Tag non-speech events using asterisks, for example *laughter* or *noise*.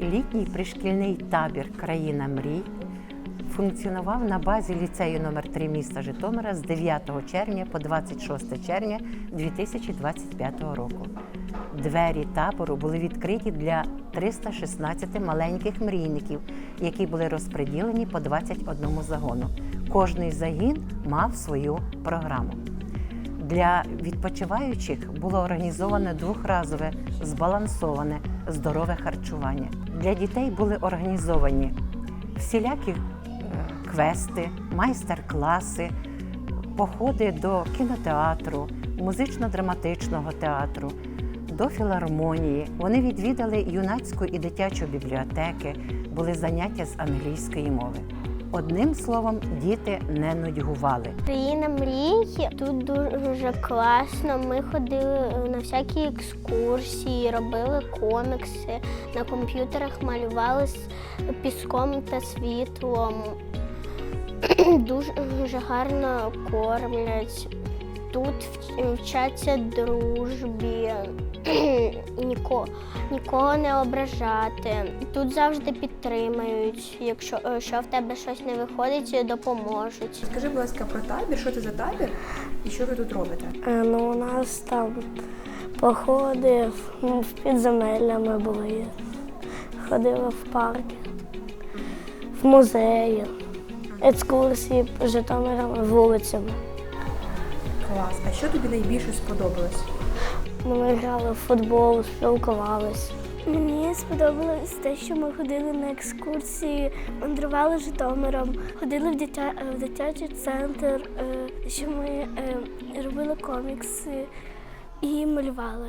Літній пришкільний табір Країна мрій функціонував на базі ліцею номер 3 міста Житомира з 9 червня по 26 червня 2025 року. Двері табору були відкриті для 316 маленьких мрійників, які були розподілені по 21 загону. Кожний загін мав свою програму. Для відпочиваючих було організоване двохразове збалансоване здорове харчування. Для дітей були організовані всілякі е, квести, майстер-класи, походи до кінотеатру, музично-драматичного театру, до філармонії. Вони відвідали юнацьку і дитячу бібліотеки, були заняття з англійської мови. Одним словом, діти не нудьгували. Країна мрій тут дуже класно. Ми ходили на всякі екскурсії, робили комікси, на комп'ютерах малювали з піском та світлом. *clears throat* Дуже, гарно кормлять. Тут вчаться дружбі, *clears throat* ніко, нікого не ображати. Тут завжди підтримають. Якщо е, що в тебе щось не виходить, допоможуть. Скажи, будь ласка, про табір, що це за табір і що ви тут робите? Е, Ну, у нас там походи в, ну, в підземелля ми були, ходили в парки, в музеї, екскурсії Житомирами, вулицями. Клас. А що тобі найбільше сподобалось? Ми грали в футбол, спілкувалися. Мені сподобалось те, що ми ходили на екскурсії, мандрували Житомиром, ходили в, дитя... в дитячий центр, е, що ми е, робили комікси і малювали.